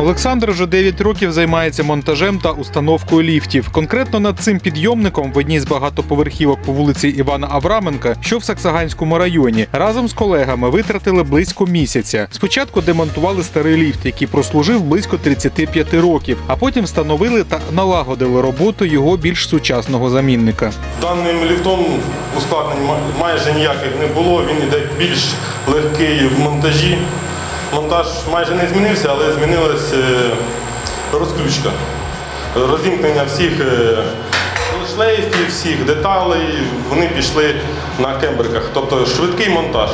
Олександр вже 9 років займається монтажем та установкою ліфтів. Конкретно над цим підйомником в одній з багатоповерхівок по вулиці Івана Авраменка, що в Саксаганському районі, разом з колегами витратили близько місяця. Спочатку демонтували старий ліфт, який прослужив близько 35 років, а потім встановили та налагодили роботу його більш сучасного замінника. Даним ліфтом ускладнень май- майже ніяких не було. Він іде більш легкий в монтажі. Монтаж майже не змінився, але змінилась е, розключка. Розімкнення всіх е, шлейфів, всіх деталей, вони пішли на кембриках. Тобто швидкий монтаж.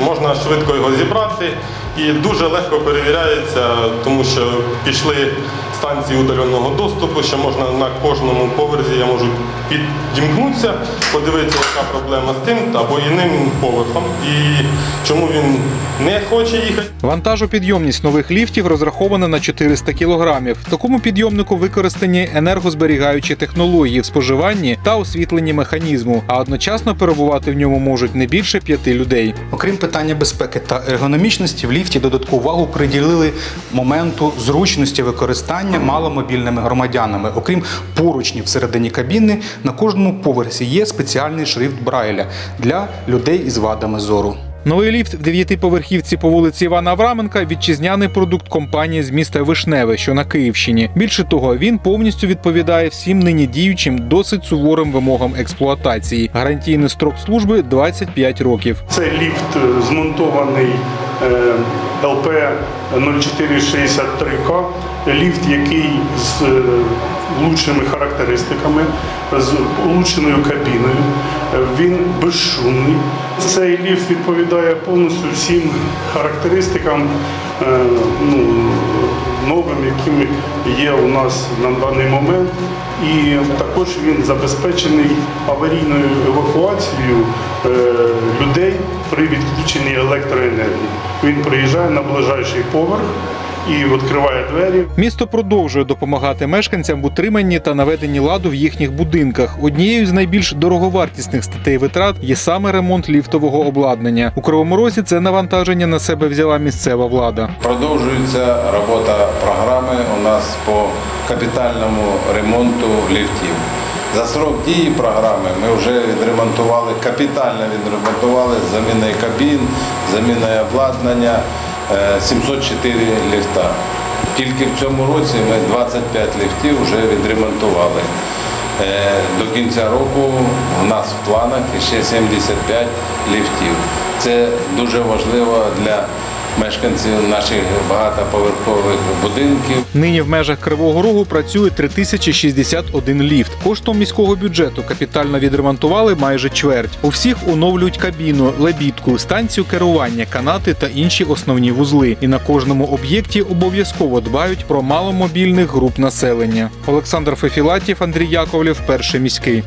Можна швидко його зібрати і дуже легко перевіряється, тому що пішли станції удаленого доступу, що можна на кожному поверсі я можу підімкнутися, подивитися, яка проблема з тим або іним поверхом, і чому він не хоче їхати. Вантажопідйомність нових ліфтів розрахована на 400 кілограмів. В такому підйомнику використані енергозберігаючі технології в споживанні та освітленні механізму, а одночасно перебувати в ньому можуть не більше п'яти людей. Окрім питання безпеки та ергономічності, в ліфті додаткову увагу приділили моменту зручності використання маломобільними громадянами. Окрім поручнів всередині кабіни, на кожному поверсі є спеціальний шрифт Брайля для людей із вадами зору. Новий ліфт в дев'ятиповерхівці по вулиці Івана Авраменка вітчизняний продукт компанії з міста Вишневе, що на Київщині. Більше того, він повністю відповідає всім нині діючим досить суворим вимогам експлуатації. Гарантійний строк служби 25 років. Цей ліфт е, змонтований ЛП 0463К, ліфт, який з влучними характеристиками, з улучшеною кабіною. Е, Він безшумний. Цей ліфт відповідає повністю всім характеристикам е, ну, новим, якими є у нас на даний момент. І також він забезпечений аварійною евакуацією е, людей при відключенні електроенергії. Він приїжджає на ближайший поверх і відкриває двері. Місто продовжує допомагати мешканцям в утриманні та наведенні ладу в їхніх будинках. Однією з найбільш дороговартісних статей витрат є саме ремонт ліфтового обладнання. У Кривому Розі це навантаження на себе взяла місцева влада. Продовжується робота програми у нас по капітальному ремонту ліфтів. За срок дії програми ми вже відремонтували, капітально відремонтували з заміною кабін, заміною обладнання 704 ліфта. Тільки в цьому році ми 25 ліфтів вже відремонтували. Е, До кінця року у нас в планах ще 75 ліфтів. Це дуже важливо для мешканців наших багатоповерхових будинків. Нині в межах Кривого Рогу працює 3061 ліфт. Коштом міського бюджету капітально відремонтували майже чверть. У всіх оновлюють кабіну, лебідку, станцію керування, канати та інші основні вузли. І на кожному об'єкті обов'язково дбають про маломобільних груп населення. Олександр Фефілатів, Андрій Яковлів, перший міський.